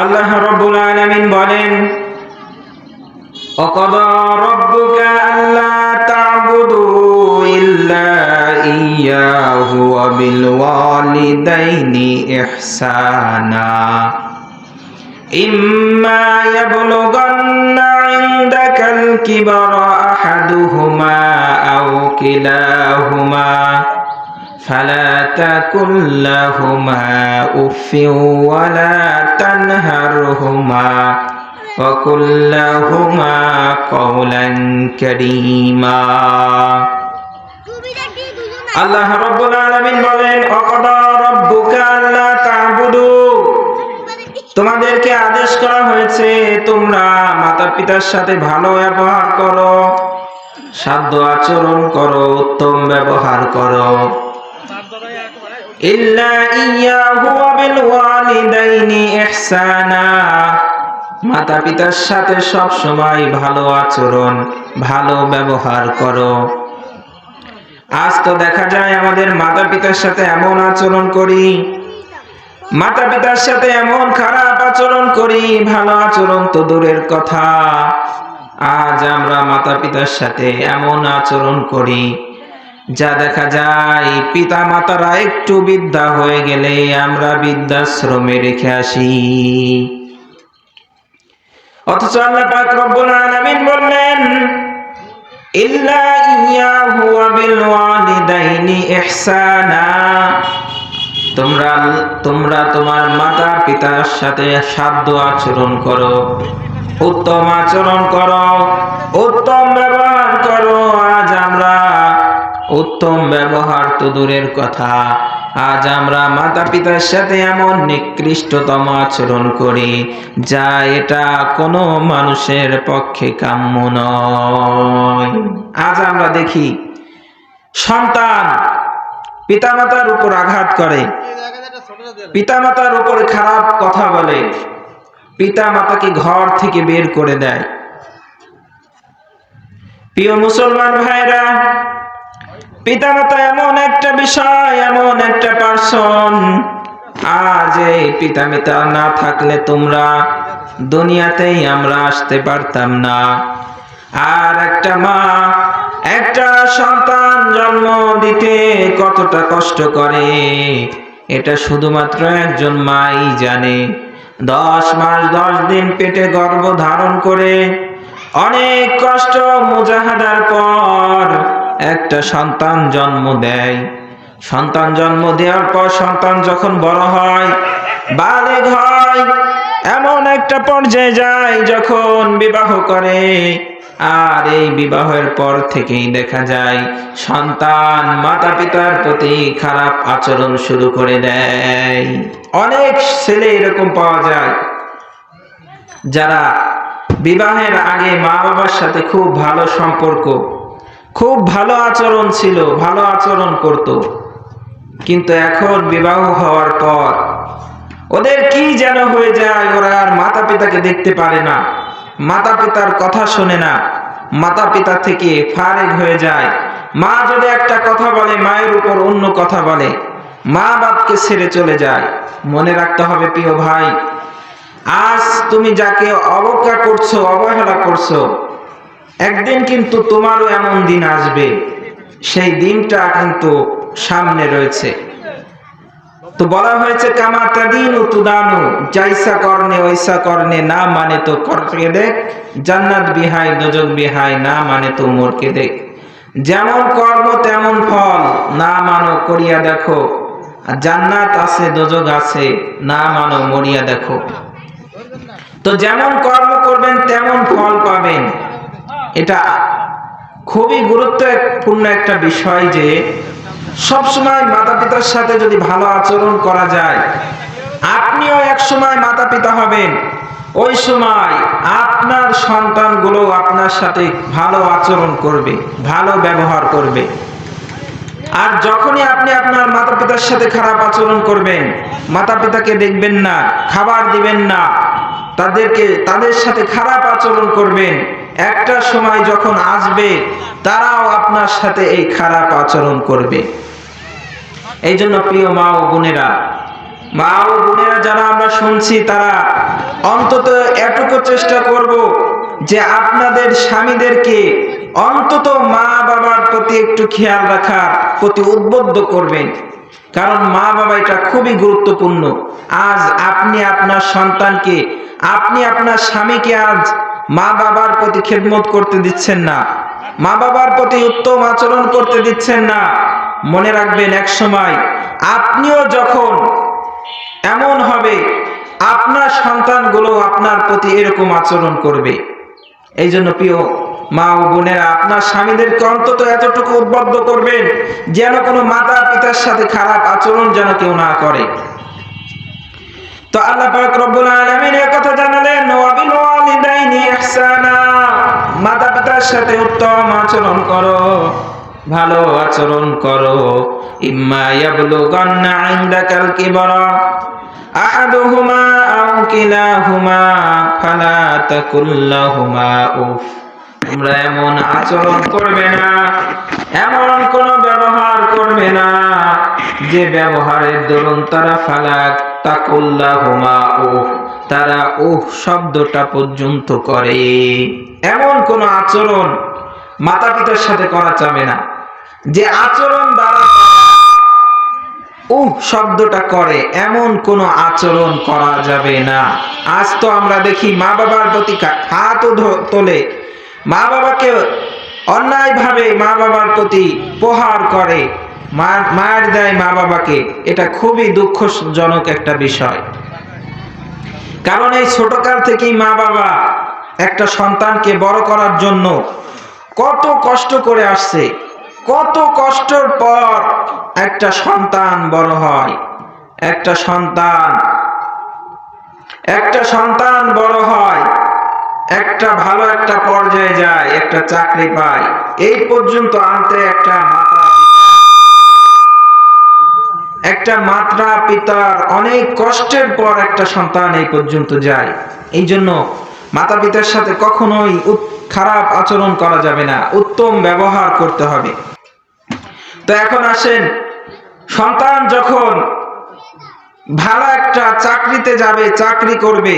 আল্লাহ রব্বুল আলামিন বলেন وقضى ربك ألا تعبدوا إلا إياه وبالوالدين إحسانا إما يبلغن عندك الكبر أحدهما أو كلاهما فلا تكن لهما أف ولا تنهرهما وقل لهما قولا كريما আল্লাহ রব্বুল আলামিন বলেন অকদা রব্বুকা আল্লা তা'বুদু তোমাদেরকে আদেশ করা হয়েছে তোমরা মাতা পিতার সাথে ভালো ব্যবহার করো সাধ্য আচরণ করো উত্তম ব্যবহার করো মাতা পিতার সাথে সব সময় ভালো আচরণ, ভালো ব্যবহার করো। আজ তো দেখা যায় আমাদের মাতা পিতার সাথে এমন আচরণ করি মাতা পিতার সাথে এমন খারাপ আচরণ করি, ভালো আচরণ তো দূরের কথা। আজ আমরা মাতা পিতার সাথে এমন আচরণ করি। যা দেখা যায় পিতা মাতারা একটু বিদ্যা হয়ে গেলে আমরা বৃদ্ধাশ্রমে রেখে আসি। অথচ আল্লাহ পাক রব্বুল আলামিন বললেন ইল্লা ইয়াহু ওয়া বিল ওয়ালিদাইনি ইহসানা। তোমরা তোমরা তোমার মাতা পিতার সাথে সাধ্য আচরণ করো, উত্তম আচরণ করো, উত্তম ব্যবহার করো। আজ আমরা উত্তম ব্যবহার তো দূরের কথা। আজ আমরা মাতা পিতার সাথে এমন নিকৃষ্টতম আচরণ করি, যা এটা কোনো মানুষের পক্ষে কাম্য নয়। আজ আমরা দেখি, সন্তান পিতামাতার উপর আঘাত করে। পিতামাতার উপর খারাপ কথা বলে। পিতামাতাকে ঘর থেকে বের করে দেয়। প্রিয় মুসলমান ভাইরা পিতামাতা এমন একটা বিষয়, এমন একটা পার্সন আজ এই পিতামাতা না থাকলে তোমরা দুনিয়াতেই আমরা আসতে পারতাম না। আর একটা মা, একটা সন্তান জন্ম দিতে কতটা কষ্ট করে, এটা শুধুমাত্র একজন মাই জানে। দশ মাস, দশ দিন পেটে গর্ভ ধারণ করে অনেক কষ্ট মুজাহাদার পর একটা সন্তান জন্ম দেয়। সন্তান জন্ম দেওয়ার পর সন্তান যখন বড় হয় বালেগ হয় এমন একটা পর্যায়ে যায় যখন বিবাহ করে। আর এই বিবাহের পর থেকেই দেখা যায়, সন্তান মাতা পিতার প্রতি খারাপ আচরণ শুরু করে দেয়। অনেক ছেলে এরকম পাওয়া যায়, যারা বিবাহের আগে মা বাবার সাথে খুব ভালো সম্পর্ক খুব ভালো আচরণ ছিল, ভালো আচরণ করত। কিন্তু এখন বিবাহ হওয়ার পর ওদের কি যেন হয়ে যায়, ওরা আর মাতা পিতাকে দেখতে পারে না। মাতা পিতার কথা শোনে না। মাতা পিতা থেকে ফারেক হয়ে যায়। মা যদি একটা কথা বলে, মায়ের উপর অন্য কথা বলে, মা বাপকে ছেড়ে চলে যায়। মনে রাখতে হবে, প্রিয় ভাই, আজ তুমি যাকে অবজ্ঞা করছ, অবহেলা করছ একদিন কিন্তু তোমারও এমন দিন আসবে। সেই দিনটা কিন্তু সামনে রয়েছে। তো বলা হয়েছে কামাতা দিন ও তুদানু, জাইসা কর্ণে ওইসা কর্ণে, না মানে তো করকে দেখ। জান্নাত বিহাই দোজক বিহাই, না মানে তো মোরকে দেখ। যেমন কর্ম, তেমন ফল, না মানো করিয়া দেখো। জান্নাত আছে দোজক আছে, না মানো মরিয়া দেখো। তো যেমন কর্ম করবেন, তেমন ফল পাবেন। এটা খুবই গুরুত্বপূর্ণ একটা বিষয় যে সব সময় মাতা পিতার সাথে যদি ভালো আচরণ করা যায়, আপনিও এক সময় মাতা পিতা হবেন। ওই সময় আপনার সন্তানগুলো আপনার সাথে ভালো আচরণ করবে, ভালো ব্যবহার করবে। আর যখনই আপনি আপনার মাতা পিতার সাথে খারাপ আচরণ করবেন মাতা পিতাকে দেখবেন না, খাবার দিবেন না, তাদেরকে, তাদের সাথে খারাপ আচরণ করবেন একটা সময় যখন আসবে, তারাও আপনার সাথে এই খারাপ আচরণ করবে। এই জন্য প্রিয় মা ও বোনেরা, মা ও বোনেরা যারা আমরা শুনছি, তারা অন্তত এটুকু চেষ্টা করব যে আপনাদের স্বামীদেরকে অন্তত মা বাবার প্রতি একটু খেয়াল রাখার প্রতি উদ্বুদ্ধ করবেন। কারণ মা বাবা এটা খুবই গুরুত্বপূর্ণ। আজ আপনি আপনার সন্তানকে, আপনি আপনার স্বামীকে আজ মা বাবার প্রতি খেদমত করতে দিচ্ছেন না। মা বাবার প্রতি উত্তম আচরণ করতে দিচ্ছেন না। মনে রাখবেন এক সময় আপনিও যখন এমন হবে, আপনার সন্তানগুলো আপনার প্রতি এরকম আচরণ করবে। এই জন্য প্রিয় মা ও বোনেরা, আপনার স্বামীদেরকে অন্তত এতটুকু উদ্বুদ্ধ করবেন, যেন কোনো মাতা পিতার সাথে খারাপ আচরণ যেন কেউ না করে। তো আল্লাহ পাক রব্বুল আলামিন এর কথা জানালেন, ওয়াবিল ওয়ালিদাইনি ইহসানা। মাতা পিতার সাথে উত্তম আচরণ করো, ভালো আচরণ করো। ইম্মা ইয়াবলুগান্না ইনদাকাল আহাদুহুমা আও কিলাহুমা, ফালা তাকুল্লাহুমা উফ। তোমরা এমন আচরণ করবে না। এমন কোন ব্যবহার করবে না। যে ব্যবহারের দরুন তারা ফালাক, তাকুল্লাহুমা উফ তারা উফ শব্দটা পর্যন্ত করে। এমন কোন আচরণ মাতা পিতার সাথে করা যাবে না। যে আচরণ দ্বারা উহ শব্দটা করে, এমন কোনো আচরণ করা যাবে না। আজ তো আমরা দেখি মা বাবার প্রতি হাত তোলে। মা বাবাকে অন্যায়ভাবে মা বাবার প্রতি প্রহার করে, মা- মার দেয় মা বাবাকে, এটা খুবই দুঃখজনক একটা বিষয়। কারণ এই ছোটকাল থেকেই মা বাবা একটা সন্তানকে বড় করার জন্য কত কষ্ট করে আসছে, কত কষ্টর পর একটা সন্তান বড় হয়, একটা সন্তান একটা সন্তান বড় হয় একটা ভালো একটা পর্যায়ে যায়, একটা চাকরি পায়, এই পর্যন্ত আনতে একটা একটা মাত্রা পিতার অনেক কষ্টের পর একটা সন্তান এই পর্যন্ত যায়। এই জন্য মাতা পিতার সাথে কখনোই খারাপ আচরণ করা যাবে না, উত্তম ব্যবহার করতে হবে। তো এখন আসেন, সন্তান যখন ভালো একটা চাকরিতে যাবে, চাকরি করবে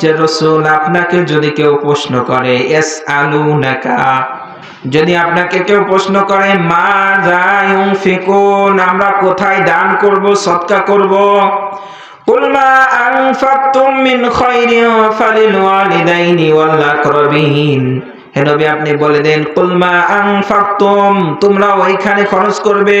যে রাসূল আপনাকে যদি কেউ প্রশ্ন করে, ইয়াসআলুনাকা, যদি আপনাকে কেউ প্রশ্ন করে মা যায়ুং ফিকুন আমরা কোথায় দান করব, সৎকা করব? আনফাকতুম মিন খাইরিন ফালিল ওয়ালিদাইনি ওয়াল আকরাবিন। হে নবী, আপনি বলে দেন, কুল মা আনফাকতুম তোমরা ওইখানে খরচ করবে।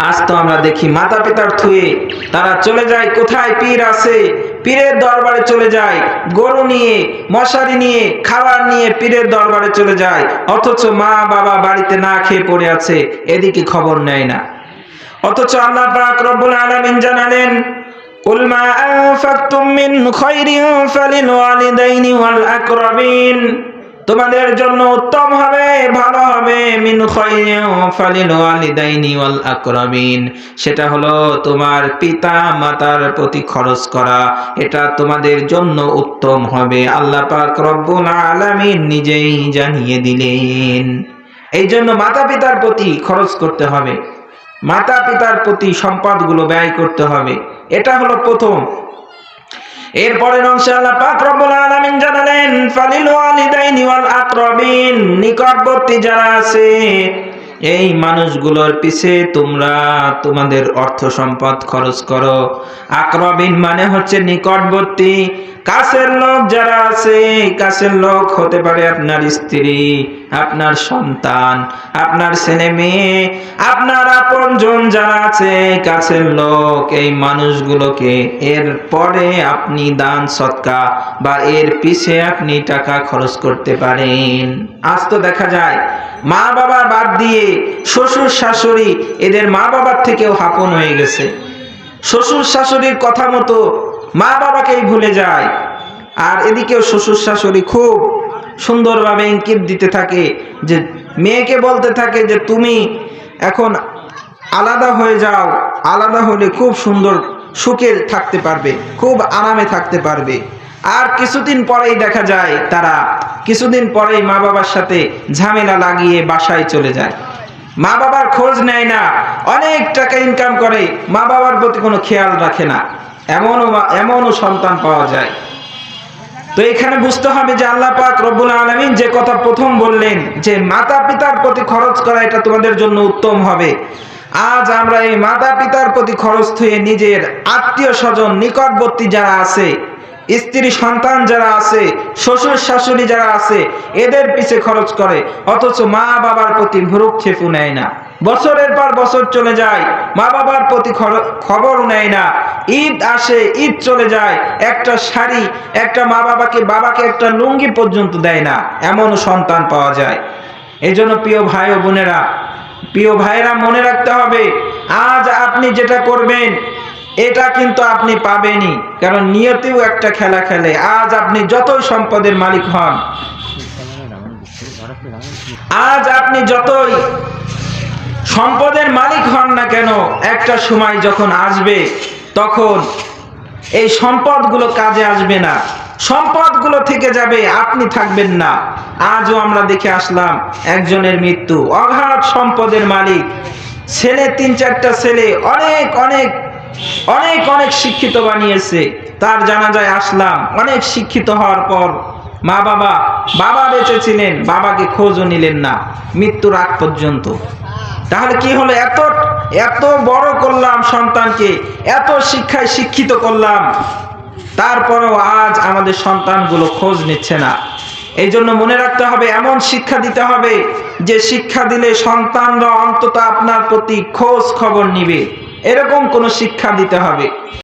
আজ তো আমরা দেখি মাতা পিতার থুয়ে তারা চলে যায় কোথায় পীর আছে পীরের দরবারে চলে যায় গরু নিয়ে মশারি নিয়ে খাবার নিয়ে পীরের দরবারে চলে যায় অথচ মা বাবা বাড়িতে না খেয়ে পড়ে আছে এদিকে খবর নেয় না অথচ আল্লাহ পাক রব্বুল আলামিন জানালেন قل ما أنفقتم من خير فللوالدين والأقربين তোমাদের জন্য উত্তম হবে, ভালো হবে। মিন ফালিল ওয়ালিদাইনি ওয়াল আকরাবিন সেটা হলো তোমার পিতা মাতার প্রতি খরচ করা। এটা তোমাদের জন্য উত্তম হবে। আল্লাহ পাক রব্বুল আলামিন নিজেই জানিয়ে দিলেন। এই জন্য মাতা পিতার প্রতি খরচ করতে হবে। মাতা পিতার প্রতি সম্পদগুলো ব্যয় করতে হবে। এটা হলো প্রথম। এরপরে জানালেন নিকটবর্তী যারা আছে, এই মানুষগুলোর পিছে তোমরা তোমাদের অর্থ সম্পদ খরচ করো। আকরাবিন মানে হচ্ছে নিকটবর্তী, কাছের লোক যারা আছে, কাছের লোক হতে পারে আপনার স্ত্রী আপনার সন্তান, আপনার ছেলে মেয়ে, আপনার আপনজন যারা আছে কাছের লোক, এই মানুষগুলোকে এর পরে আপনি দান, সৎকা বা এর পিছে আপনি টাকা খরচ করতে পারেন। আজ তো দেখা যায়, মা বাবা বাদ দিয়ে শ্বশুর শাশুড়ি এদের মা বাবার থেকেও হাপন হয়ে গেছে। শ্বশুর শাশুড়ির কথা মতো মা বাবাকেই ভুলে যায়। আর এদিকেও শ্বশুর শাশুড়ি খুব সুন্দরভাবে ইঙ্কিত দিতে থাকে যে মেয়েকে বলতে থাকে যে তুমি এখন আলাদা হয়ে যাও, আলাদা হলে খুব সুন্দর সুখে থাকতে পারবে, খুব আরামে থাকতে পারবে। আর কিছুদিন পরেই দেখা যায় তারা কিছুদিন পরেই মা বাবার সাথে ঝামেলা লাগিয়ে বাসায় চলে যায়। মা বাবার খোঁজ নেয় না, অনেক টাকা ইনকাম করে, মা বাবার প্রতি কোনো খেয়াল রাখে না। এমনও এমনও সন্তান পাওয়া যায়। তো এখানে বুঝতে হবে যে আল্লাহ পাক রব্বুল আলমিন যে কথা প্রথম বললেন, যে মাতা পিতার প্রতি খরচ করা এটা তোমাদের জন্য উত্তম হবে। আজ আমরা এই মাতা পিতার প্রতি খরচ থয়ে নিজের আত্মীয় স্বজন, নিকটবর্তী যারা আছে, স্ত্রী, সন্তান যারা আছে, শ্বশুর, শাশুড়ি যারা আছে, এদের পিছে খরচ করে, অথচ মা বাবার প্রতি ভ্রুক্ষেপও নেয় না। বছরের পর বছর চলে যায়, মা বাবার প্রতি খবর নেয় না। ঈদ আসে, ঈদ চলে যায়, একটা শাড়ি, একটা মা বাবাকে বাবাকে একটা লুঙ্গি পর্যন্ত দেয় না, এমনও সন্তান পাওয়া যায়। এই জন্য প্রিয় ভাই ও বোনেরা, প্রিয় ভাইরা মনে রাখতে হবে, আজ আপনি যেটা করবেন, এটা কিন্তু আপনি পাবেনই, কারণ নিয়তেও একটা খেলা খেলে। আজ আপনি যতই সম্পদের মালিক হন, আজ আপনি যতই সম্পদের মালিক হন না কেন? একটা সময় যখন আসবে, তখন এই সম্পদগুলো কাজে আসবে না। সম্পদগুলো থেকে যাবে, আপনি থাকবেন না। আজও আমরা দেখে আসলাম একজনের মৃত্যু। অগাধ সম্পদের মালিক। ছেলে, তিন চারটা ছেলে, অনেক অনেক অনেক অনেক শিক্ষিত বানিয়েছে। তার জানা যায় আসলাম, অনেক শিক্ষিত হওয়ার পর মা বাবা বাবা বেঁচে ছিলেন, বাবাকে খোঁজও নিলেন না। মৃত্যুর আগ পর্যন্ত। তাহলে কি হলো? এত এত বড় করলাম সন্তানকে, এত শিক্ষায় শিক্ষিত করলাম। তারপরেও আজ আমাদের সন্তানগুলো খোঁজ নিচ্ছে না। এই জন্য মনে রাখতে হবে, এমন শিক্ষা দিতে হবে যে শিক্ষা দিলে সন্তানরা অন্তত আপনার প্রতি খোঁজ খবর নিবে। এরকম কোনো শিক্ষা দিতে হবে।